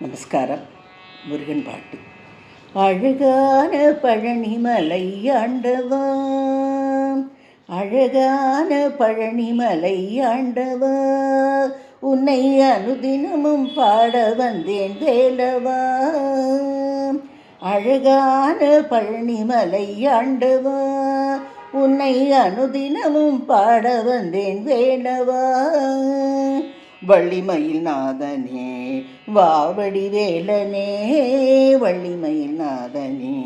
நமஸ்காரம். முருகன் பாட்டு. அழகான பழனிமலை ஆண்டவா அழகான பழனிமலை ஆண்டவா உன்னை அனுதினமும் பாட வந்தேன் வேலவா அழகான பழனிமலை ஆண்டவா உன்னை அனுதினமும் பாட வந்தேன் வேலவா வள்ளிமயில் நாதனே வாவடி வேலனே வள்ளிமயில் நாதனே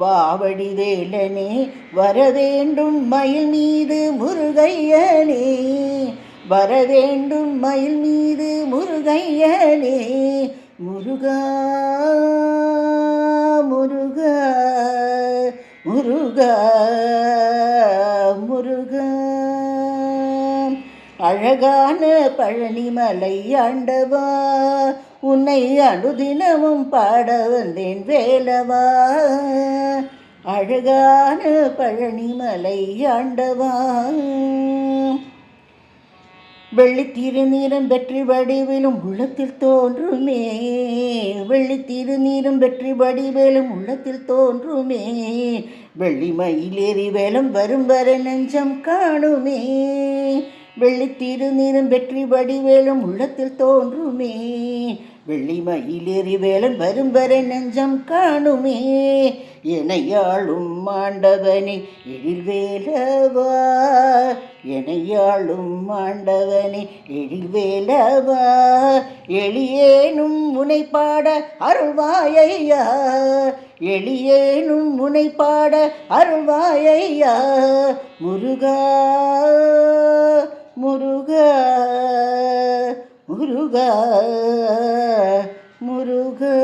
வாவடி வேலனே வரவேண்டும் மயில் மீது முருகையனே வரவேண்டும் மயில் மீது முருகையனே முருகா முருகா முருகா. அழகான பழனிமலை ஆண்டவா உன்னை அனுதினமும் பாட வந்தேன் வேலவா. அழகான பழனிமலை ஆண்டவா வெள்ளித்திரு நீரம் வெற்றி வடிவிலும் உள்ளத்தில் தோன்றுமே. வெள்ளித்திரு நீரம் வெற்றி வடிவேலும் உள்ளத்தில் தோன்றுமே. வெள்ளி மயிலேறி வேலம் வரும் வர நெஞ்சம் காணுமே. வெள்ளி திருநீரம் வெற்றி வடிவேலும் உள்ளத்தில் தோன்றுமே. வெள்ளி மயிலேறி வேலன் வரும் வரை நெஞ்சம் காணுமே. எனையாளும் மாண்டவனே எழில் வேலவா எனையாளும் மாண்டவனே எழில் வேலவா எளியேனும் முனைப்பாட அருள்வாயையா? எளியேனும் முனைப்பாட அருள்வாயையா? முருகா முருகா முருகா முருகா.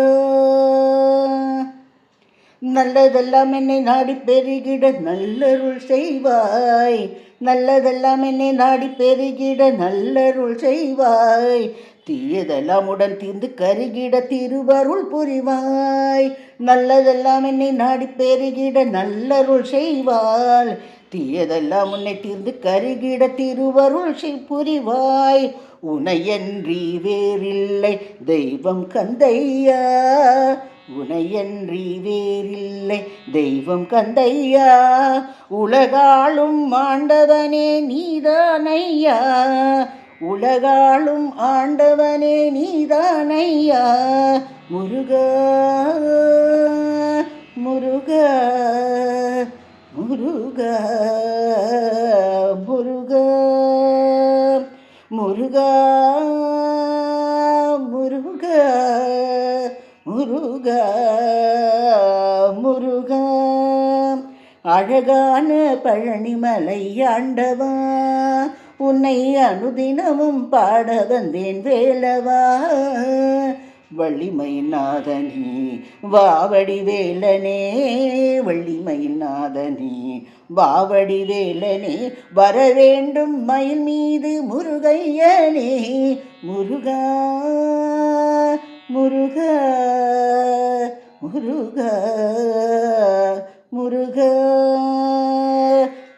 நல்லதெல்லாம் என்னை நாடி பெருகிட நல்லருள் செய்வாய். நல்லதெல்லாம் என்னை நாடி பெருகிட நல்லருள் செய்வாய். தீயதெல்லாம் உடன் தீர்ந்து கருகிட திருவருள் புரிவாய். நல்லதெல்லாம் என்னை நாடி பெருகிட நல்லருள் செய்வாள். தீயதெல்லாம் உன்னை கருகிட திருவருள் புரிவாய்? உனையன்றி வேறில்லை தெய்வம் கந்தையா? உனையன்றி வேறில்லை தெய்வம் கந்தையா? உலகாலும் ஆண்டவனே நீதானையா? உலகாளும் ஆண்டவனே நீதானையா? முருகா முருகா. முருகா முருகா முருகா முருகா முருகா முருகா. அழகான பழனிமலை ஆண்டவா உன்னை அனுதினமும் பாட வந்தேன் வேலவா. வள்ளிமை நாதனே வாவடி வேலனே வள்ளிமை நாதனே வாவடி வேலனே வர வேண்டும் மயில் மீது முருகையனே முருகா முருகா முருகா.